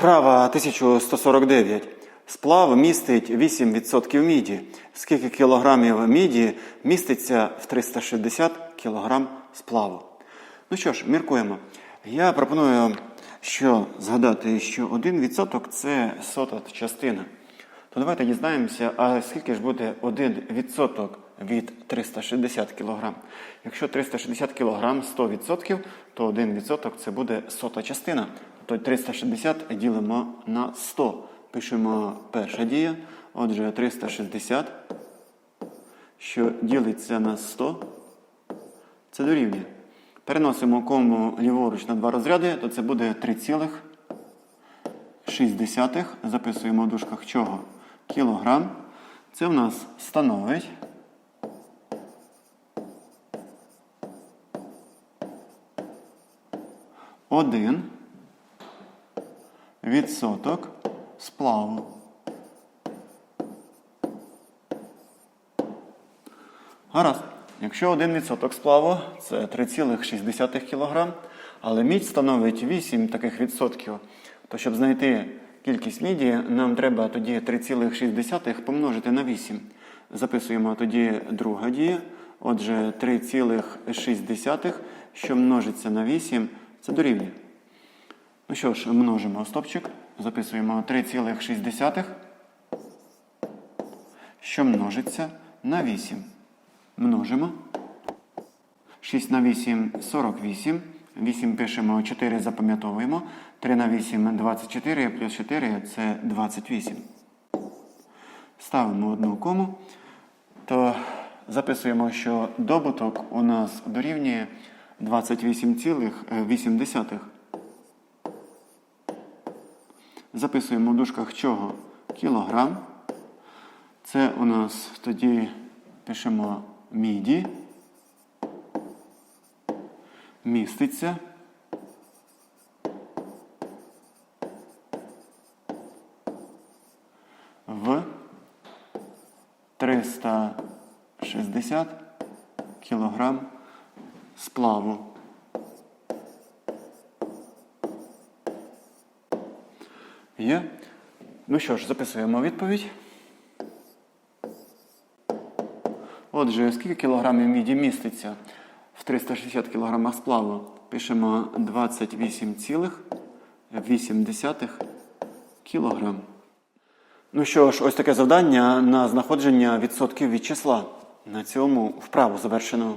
Вправа 1149. Сплав містить 8% міді. Скільки кілограмів міді міститься в 360 кілограм сплаву? Ну що ж, міркуємо. Я пропоную що згадати, що 1% це сота частина. То давайте дізнаємося, а скільки ж буде 1% від 360 кг? Якщо 360 кг 100%, то 1% це буде сота частина. Тобто 360 ділимо на 100. Пишемо перша дія. Отже, 360, що ділиться на 100, це дорівнює. Переносимо кому ліворуч на два розряди, то це буде 3,6. Записуємо в дужках чого? Кілограм. Це в нас становить один відсоток сплаву. Гаразд. Якщо 1% сплаву це 3,6 кг, але мідь становить 8 таких відсотків, то щоб знайти кількість міді, нам треба тоді 3,6 помножити на 8. Записуємо тоді друга дія. Отже, 3,6, що множиться на 8, це дорівнює. Ну що ж, множимо стопчик. Записуємо 3,6, що множиться на 8. Множимо. 6 на 8 48. 8 пишемо, 4 запам'ятовуємо. 3 на 8 24, плюс 4 це 28. Ставимо одну кому. То записуємо, що добуток у нас дорівнює 28,8. Записуємо в дужках чого? Кілограм. Це у нас тоді пишемо міді. Міститься. В 360 кілограм сплаву. Є. Ну що ж, записуємо відповідь. Отже, скільки кілограмів міді міститься в 360 кілограмах сплаву? Пишемо 28,8 кілограм. Ну що ж, ось таке завдання на знаходження відсотків від числа. На цьому вправу завершено.